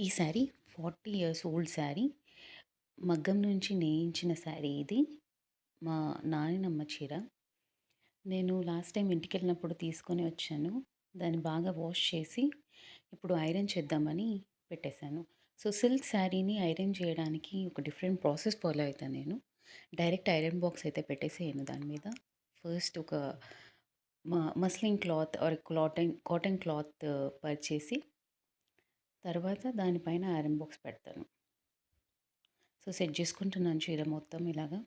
ఈ sari 40 years old sari. మగ్గం నుంచి నేయించిన శారీ ఇది. మా నాయనమ్మ చీర. నేను లాస్ట్ టైం ఇంటికి వెళ్ళినప్పుడు తీసుకొని వచ్చాను. దాన్ని బాగా వాష్ చేసి, ఇప్పుడు ఐరన్ చేద్దామని పెట్టేశాను. సో, సిల్క్ శారీని ఐరన్ చేయడానికి ఒక డిఫరెంట్ ప్రాసెస్ ఫాలో అవుతాను నేను. డైరెక్ట్ ఐరన్ బాక్స్ అయితే పెట్టేసేయను దాని మీద. ఫస్ట్ ఒక మ క్లాత్ ఆర్ క్లాటన్ కాటన్ క్లాత్ పరిచేసి తర్వాత దానిపైన ఐరన్ బాక్స్ పెడతాను. సో, సెట్ చేసుకుంటున్నాను చీర మొత్తం ఇలాగా.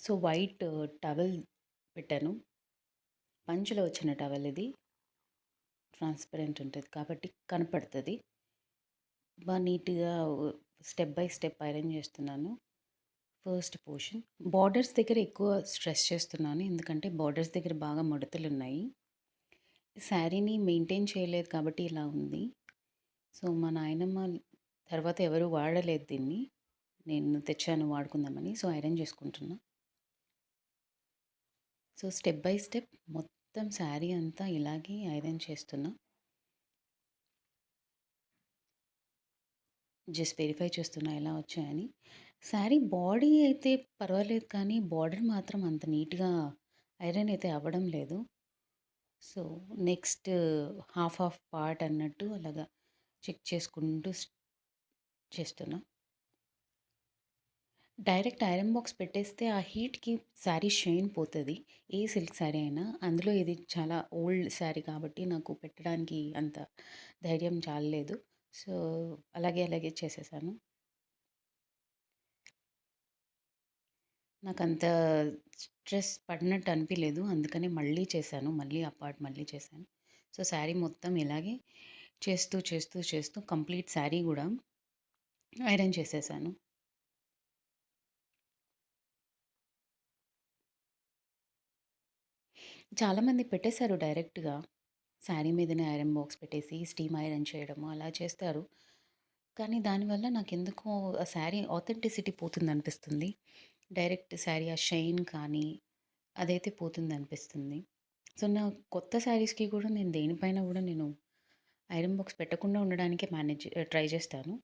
సో, వైట్ uh, టవల్ పెట్టాను. పంచులో వచ్చిన టవల్ ఇది. ట్రాన్స్‌పరెంట్ ఉంటుంది కాబట్టి కనపడుతుంది బాగా నీట్‌గా uh, step by step iron చేస్తున్నాను. First portion. బార్డర్స్ దగ్గర ఎక్కువ స్ట్రెస్ చేస్తున్నాను. ఎందుకంటే బార్డర్స్ దగ్గర బాగా ముడతలున్నాయి. శారీని మెయింటైన్ చేయలేదు కాబట్టి ఇలా ఉంది. సో, మా నాయనమ్మ తర్వాత ఎవరు వాడలేదు దీన్ని. నేను తెచ్చాను వాడుకుందామని. సో, ఐరన్ చేసుకుంటున్నా. సో, స్టెప్ బై స్టెప్ మొత్తం శారీ అంతా ఇలాగే ఐరన్ చేస్తున్నా. జస్ట్ వెరిఫై చేస్తున్నా ఎలా వచ్చాయని. శారీ బాడీ అయితే పర్వాలేదు కానీ బార్డర్ మాత్రం అంత నీట్‌గా ఐరన్ అయితే అవ్వడం లేదు. So, next half half part అన్నట్టు అలాగా చెక్ చేసుకుంటూ చేస్తున్నా. డైరెక్ట్ ఐరన్ బాక్స్ పెట్టేస్తే ఆ హీట్‌కి శారీ షైన్ పోతుంది ఏ సిల్క్ శారీ అయినా. అందులో ఇది చాలా ఓల్డ్ శారీ కాబట్టి నాకు పెట్టడానికి అంత ధైర్యం చాలలేదు. సో, అలాగే అలాగే చేసేసాను. అంత స్ట్రెస్ పడినట్టు అనిపించలేదు అందుకనే మళ్ళీ చేశాను. మళ్ళీ ఆ పార్ట్ మళ్ళీ చేశాను. సో, శారీ మొత్తం ఇలాగే చేస్తూ, చేస్తూ, చేస్తూ కంప్లీట్ శారీ కూడా ఐరన్ చేసేసాను. చాలామంది పెట్టేశారు డైరెక్ట్‌గా. శారీ మీదనే ఐరన్ బాక్స్ పెట్టేసి స్టీమ్ ఐరన్ చేయడము అలా చేస్తారు. కానీ దానివల్ల నాకెందుకో ఆ శారీ ఆథెంటిసిటీ పోతుందనిపిస్తుంది. డైరెక్ట్ శారీ ఆ షైన్ కానీ అదైతే పోతుందనిపిస్తుంది. సో, నా కొత్త శారీస్‌కి కూడా నేను దేనిపైన కూడా నేను ఐరన్ బాక్స్ పెట్టకుండా ఉండడానికే మేనేజ్ ట్రై చేస్తాను.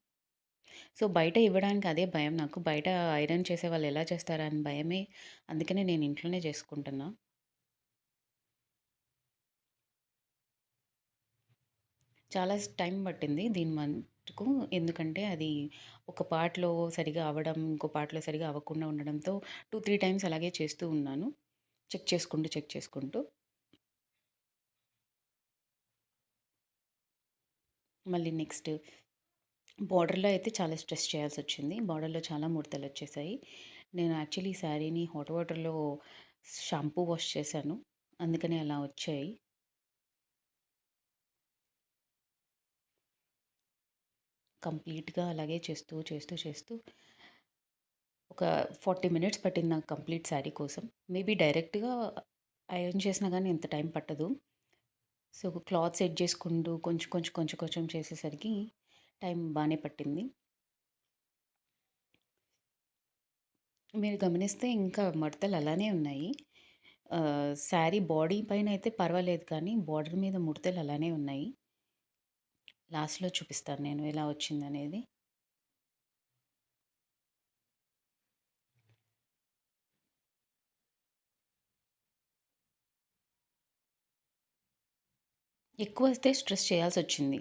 సో, బయట ఇవ్వడానికి అదే భయం నాకు. బయట ఐరన్ చేసే వాళ్ళు ఎలా చేస్తారా అని భయమే. అందుకనే నేను ఇంట్లోనే చేసుకుంటున్నా. చాలా టైం పట్టింది దీని మటుకు. ఎందుకంటే అది ఒక పార్ట్‌లో సరిగా అవ్వడం, ఇంకో పార్ట్‌లో సరిగా అవ్వకుండా ఉండడంతో 2, 3 టైమ్స్ అలాగే చేస్తూ ఉన్నాను. చెక్ చేసుకుంటూ, చెక్ చేసుకుంటూ. మళ్ళీ నెక్స్ట్ బార్డర్లో అయితే చాలా స్ట్రెస్ చేయాల్సి వచ్చింది బార్డర్లో చాలా ముడతలు వచ్చేసాయి నేను యాక్చువల్లీ ఈ శారీని హాట్ వాటర్‌లో షాంపూ వాష్ చేశాను. అందుకనే అలా వచ్చాయి. కంప్లీట్‌గా అలాగే చేస్తూ, చేస్తూ, చేస్తూ ఒక 40 మినిట్స్ పట్టింది నాకు కంప్లీట్ శారీ కోసం. మేబీ డైరెక్ట్‌గా ఐరన్ చేసినా కానీ ఇంత టైం పట్టదు. సో, క్లాత్ సెట్ చేసుకుంటూ కొంచెం, కొంచెం, కొంచెం, కొంచెం చేసేసరికి టైం బాగానే పట్టింది. మీరు గమనిస్తే ఇంకా మడతలు అలానే ఉన్నాయి. శారీ బాడీ పైనయితే పర్వాలేదు కానీ బోర్డర్ మీద ముడతలు అలానే ఉన్నాయి. లాస్ట్‌లో చూపిస్తాను నేను ఎలా వచ్చిందనేది. వస్తే స్ట్రెస్ చేయాల్సి వచ్చింది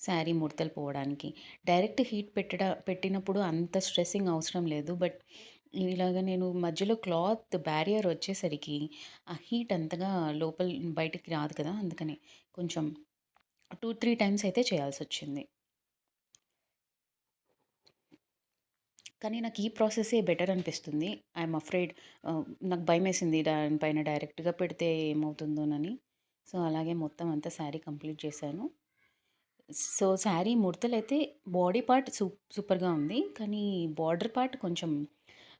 శారీ ముడతలు పోవడానికి. డైరెక్ట్ హీట్ పెట్టడ పెట్టినప్పుడు అంత స్ట్రెస్సింగ్ అవసరం లేదు. బట్ ఇలాగ నేను మధ్యలో క్లాత్ బ్యారియర్ వచ్చేసరికి ఆ హీట్ అంతగా లోపల బయటికి రాదు కదా! అందుకనే కొంచెం 2, 3 టైమ్స్ అయితే చేయాల్సి వచ్చింది కానీ నాకు ఈ ప్రాసెసే బెటర్ అనిపిస్తుంది. ఐఎమ్ అఫ్రైడ్ నాకు నాకు భయమేసింది దానిపైన డైరెక్ట్‌గా పెడితే ఏమవుతుందోనని. సో, అలాగే మొత్తం అంతా శారీ కంప్లీట్ చేశాను. సో, శారీ ముడతలైతే బాడీ పార్ట్ సూప్ సూపర్‌గా ఉంది. కానీ బార్డర్ పార్ట్ కొంచెం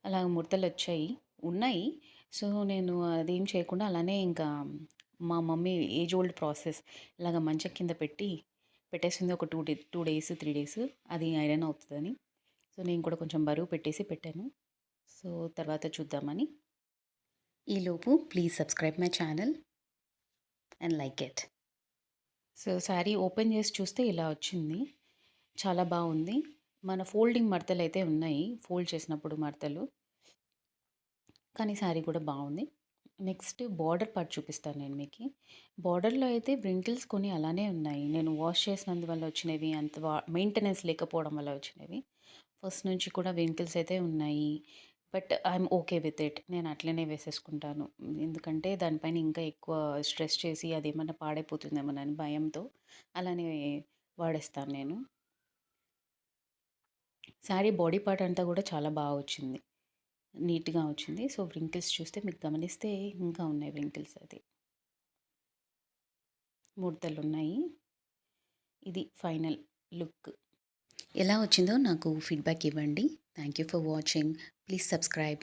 అలా ముడతలు వచ్చాయి ఉన్నాయి. సో, నేను అదేం చేయకుండా అలానే ఇంకా మా మమ్మీ ఏజ్ ఓల్డ్ ప్రాసెస్ ఇలాగ మంచం కింద పెట్టి పెట్టేసింది ఒక two day two days, three days అది ఐరన్ అవుతుందని సో, నేను కూడా కొంచెం బరువు పెట్టేసి పెట్టాను. సో, తర్వాత చూద్దామని. ఈలోపు please subscribe my channel and like it. So, sari open చేసి చూస్తే ఇలా వచ్చింది. చాలా బాగుంది మన ఫోల్డింగ్ మడతలైతే ఉన్నాయి. ఫోల్డ్ చేసినప్పుడు మడతలు. కానీ శారీ కూడా బాగుంది నెక్స్ట్ బార్డర్ పార్ట్ చూపిస్తాను నేను మీకు బార్డర్‌లో అయితే వ్రింకిల్స్ కొన్ని అలానే ఉన్నాయి. నేను వాష్ చేసినందువల్ల వచ్చినవి, అంత వా మెయింటెనెన్స్ లేకపోవడం వల్ల వచ్చినవి. ఫస్ట్ నుంచి కూడా వ్రింకిల్స్ అయితే ఉన్నాయి. But I'm okay with it. నేను అట్లనే వేసేసుకుంటాను. ఎందుకంటే దానిపైన ఇంకా ఎక్కువ స్ట్రెస్ చేసి అదేమన్నా పాడైపోతుందేమోనని భయంతో అలానే వాడేస్తాను నేను. శారీ బాడీ పార్ట్ అంతా కూడా చాలా బాగా వచ్చింది. నీట్‌గా వచ్చింది. సో, వ్రింకిల్స్ చూస్తే మీకు గమనిస్తే ఇంకా ఉన్నాయి వ్రింకిల్స్ అది. ముడతలున్నాయి. ఇది ఫైనల్ లుక్. ఎలా వచ్చిందో నాకు ఫీడ్‌బ్యాక్ ఇవ్వండి. Thank you for watching. Please subscribe.